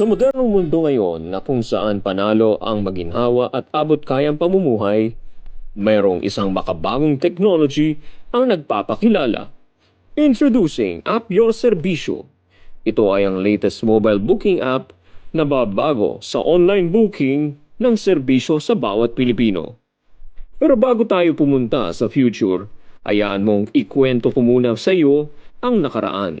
Sa modernong mundo ngayon na kung saan panalo ang maginhawa at abot kayang pamumuhay, mayroong isang makabagong technology ang nagpapakilala. Introducing App Your Servicio. Ito ay ang latest mobile booking app na babago sa online booking ng serbisyo sa bawat Pilipino. Pero bago tayo pumunta sa future, ayaan mong ikwento ko muna sa iyo ang nakaraan.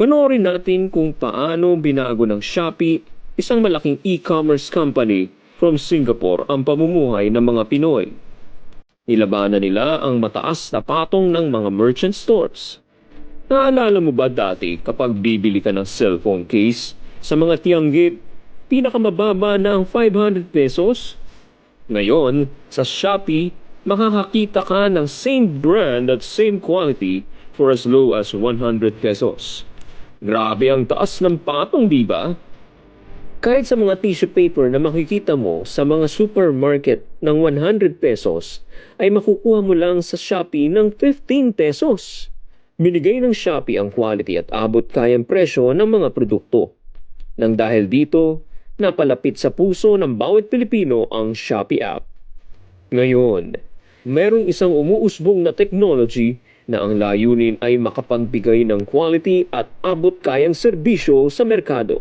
Panoorin natin kung paano binago ng Shopee, isang malaking e-commerce company from Singapore ang pamumuhay ng mga Pinoy. Nilabanan nila ang mataas na patong ng mga merchant stores. Naalala mo ba dati kapag bibili ka ng cellphone case sa mga Tianggit, pinakamababa na ang 500 pesos? Ngayon, sa Shopee, makakakita ka ng same brand at same quality for as low as 100 pesos. Grabe ang taas ng patong, di ba? Kahit sa mga tissue paper na makikita mo sa mga supermarket ng 100 pesos, ay makukuha mo lang sa Shopee ng 15 pesos. Binigay ng Shopee ang quality at abot kayang presyo ng mga produkto. Nang dahil dito, napalapit sa puso ng bawat Pilipino ang Shopee app. Ngayon, merong isang umuusbong na technology na ang layunin ay makapagbigay ng quality at abot kayang serbisyo sa merkado.